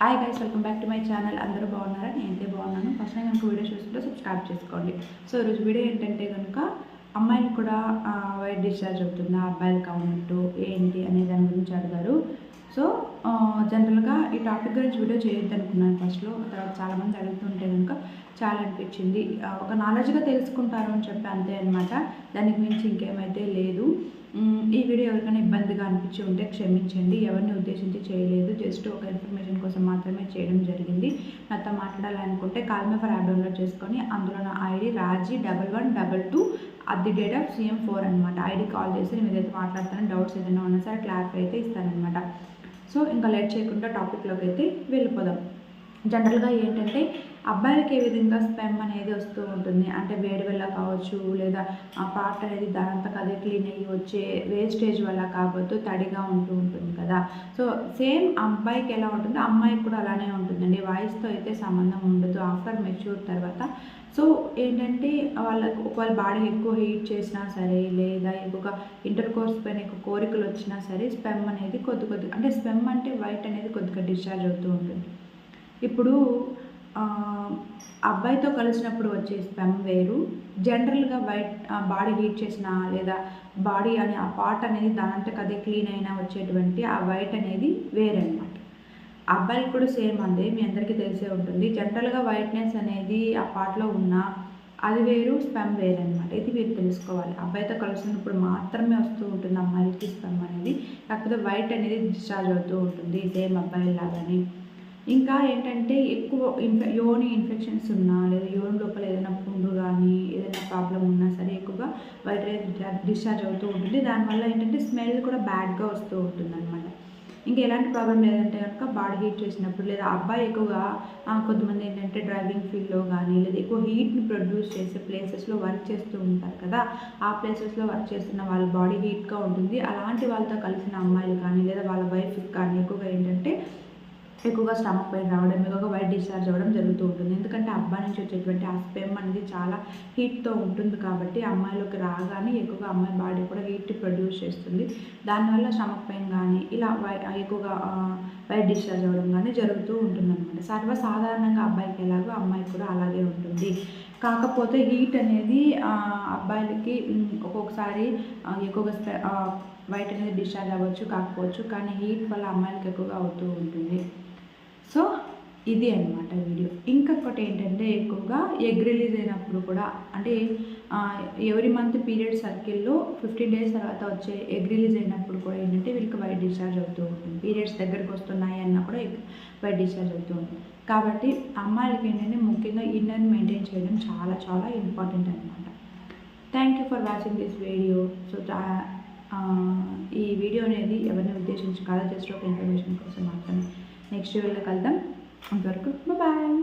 Hi guys welcome back to my channel అందరూ బాగున్నారా? నేనైతే బాగున్నాను. ఫస్ట్ టైం కనుక వీడియో చూసుకుంటే సబ్స్క్రైబ్ చేసుకోండి. సో ఈరోజు వీడియో ఏంటంటే కనుక అమ్మాయిలు కూడా వైట్ డిశ్చార్జ్ అవుతుందా అబ్బాయిలు అవునట్టు ఏంటి అనే దాని గురించి అడిగారు. సో జనరల్గా ఈ టాపిక్ గురించి వీడియో చేయొద్దు అనుకున్నాను ఫస్ట్లో తర్వాత చాలామంది అడుగుతుంటే కనుక చాలా అనిపించింది. ఒక నాలెడ్జ్గా తెలుసుకుంటారు అని చెప్పి అంతే అనమాట దానికి మించి ఇంకేమైతే లేదు. ఎవరికైనా ఇబ్బందిగా అనిపించి ఉంటే క్షమించండి. ఎవరిని ఉద్దేశించి చేయలేదు. జస్ట్ ఒక ఇన్ఫర్మేషన్ కోసం మాత్రమే చేయడం జరిగింది. నాతో మాట్లాడాలనుకుంటే call me for app download చేసుకొని అందులో నా ID Raji double one double two at the rate of CM four అనమాట ఐడి కాల్ చేసి నేను ఏదైతే మాట్లాడతానో డౌట్స్ ఏదైనా ఉన్నా సరే క్లారిఫై అయితే ఇస్తానమాట సో ఇంకా లేట్ చేయకుండా టాపిక్లోకి అయితే వెళ్ళిపోదాం. జనరల్గా ఏంటంటే అబ్బాయిలకి ఏ విధంగా స్పెమ్ అనేది వస్తూ ఉంటుంది? అంటే వేడి వల్ల కావచ్చు లేదా ఆ పార్ట్ అనేది దానంతకు అదే క్లీన్ అయ్యి వచ్చే వేస్టేజ్ వల్ల కావచ్చు తడిగా ఉంటూ ఉంటుంది కదా. సో సేమ్ అబ్బాయికి ఎలా ఉంటుందో అమ్మాయికి కూడా అలానే ఉంటుందండి. వాయిస్తో అయితే సంబంధం ఉండదు ఆఫ్టర్ మెచ్యూర్ తర్వాత. సో ఏంటంటే వాళ్ళకు ఒకవేళ బాడీ ఎక్కువ హీట్ చేసినా సరే లేదా ఎక్కువగా ఇంటర్ కోర్స్ పైన ఎక్కువ కోరికలు వచ్చినా సరే స్పెమ్ అనేది కొద్ది కొద్ది అంటే స్పెమ్ అంటే వైట్ అనేది కొద్దిగా డిశ్చార్జ్ అవుతూ ఉంటుంది. ఇప్పుడు అబ్బాయితో కలిసినప్పుడు వచ్చే స్పెమ్ వేరు. జనరల్గా వైట్ బాడీ హీట్ చేసిన లేదా బాడీ అనే ఆ పార్ట్ అనేది దానంతకు అదే క్లీన్ అయినా వచ్చేటువంటి ఆ వైట్ అనేది వేరే అనమాట అబ్బాయిలు కూడా సేమ్ అందే మీ అందరికీ తెలిసే ఉంటుంది. జనరల్గా వైట్నెస్ అనేది ఆ పార్ట్లో ఉన్న అది వేరు స్పెమ్ వేరు అనమాట ఇది మీరు తెలుసుకోవాలి. అబ్బాయితో కలిసినప్పుడు మాత్రమే వస్తూ ఉంటుంది అమ్మాయిలకి స్పెమ్ అనేది. కాకపోతే వైట్ అనేది డిశ్చార్జ్ అవుతూ ఉంటుంది. సేమ్ అబ్బాయిలాగానే. ఇంకా ఏంటంటే ఎక్కువ ఇన్ఫె యోని ఇన్ఫెక్షన్స్ ఉన్నా లేదా యోని లోపల ఏదైనా పుండు కానీ ఏదైనా ప్రాబ్లం ఉన్నా సరే ఎక్కువగా వైట్ డిశ్చార్జ్ అవుతూ ఉంటుంది. దానివల్ల ఏంటంటే స్మెల్ కూడా బ్యాడ్గా వస్తూ ఉంటుంది అనమాట ఇంకా ఎలాంటి ప్రాబ్లం లేదంటే కనుక బాడీ హీట్ చేసినప్పుడు లేదా అబ్బాయి ఎక్కువగా కొంతమంది ఏంటంటే డ్రైవింగ్ ఫీల్డ్లో కానీ లేదా ఎక్కువ హీట్ని ప్రొడ్యూస్ చేసే ప్లేసెస్లో వర్క్ చేస్తూ ఉంటారు కదా ఆ ప్లేసెస్లో వర్క్ చేస్తున్న వాళ్ళ బాడీ హీట్గా ఉంటుంది. అలాంటి వాళ్ళతో కలిసిన అమ్మాయిలు కానీ లేదా వాళ్ళ వైఫ్కి కానీ ఎక్కువగా ఏంటంటే ఎక్కువగా స్టమక్ పెయిన్ రావడం ఎక్కువగా వైట్ డిశ్చార్జ్ అవ్వడం జరుగుతూ ఉంటుంది. ఎందుకంటే అబ్బాయి నుంచి వచ్చేటువంటి ఆ స్పెమ్ అనేది చాలా హీట్తో ఉంటుంది కాబట్టి అమ్మాయిలోకి రాగానే ఎక్కువగా అమ్మాయి బాడీ కూడా హీట్ ప్రొడ్యూస్ చేస్తుంది. దానివల్ల స్టమక్ పెయిన్ కానీ ఇలా వై ఎక్కువగా వైట్ డిశ్చార్జ్ అవ్వడం కానీ జరుగుతూ ఉంటుంది అనమాట సర్వసాధారణంగా అబ్బాయికి ఎలాగో అమ్మాయికి కూడా అలాగే ఉంటుంది. కాకపోతే హీట్ అనేది అబ్బాయిలకి ఒక్కొక్కసారి ఎక్కువగా వైట్ అనేది డిశ్చార్జ్ అవ్వచ్చు కాకపోవచ్చు కానీ హీట్ వల్ల అమ్మాయిలకి ఎక్కువగా అవుతూ ఉంటుంది. సో ఇది అనమాట వీడియో. ఇంకొకటి ఏంటంటే ఎక్కువగా ఎగ్ రిలీజ్ అయినప్పుడు కూడా అంటే ఎవరి మంత్ పీరియడ్ సర్కిల్లో ఫిఫ్టీన్ డేస్ తర్వాత వచ్చే ఎగ్ రిలీజ్ అయినప్పుడు కూడా ఏంటంటే వీళ్ళకి వైట్ డిశ్చార్జ్ అవుతూ ఉంటుంది. పీరియడ్స్ దగ్గరికి వస్తున్నాయి అన్నప్పుడు కూడా వైట్ డిశ్చార్జ్ అవుతూ ఉంటుంది. కాబట్టి అమ్మాయిలకి ఏంటంటే ముఖ్యంగా ఇన్నర్ మెయింటైన్ చేయడం చాలా చాలా ఇంపార్టెంట్ అనమాట thank you for watching this video so ఈ వీడియో అనేది ఎవరిని ఉద్దేశించి కాదు జస్ట్ ఒక ఇన్ఫర్మేషన్ కోసం మాత్రమే. నెక్స్ట్ వీడియోలో కలుద్దాం. అంతవరకు బాయ్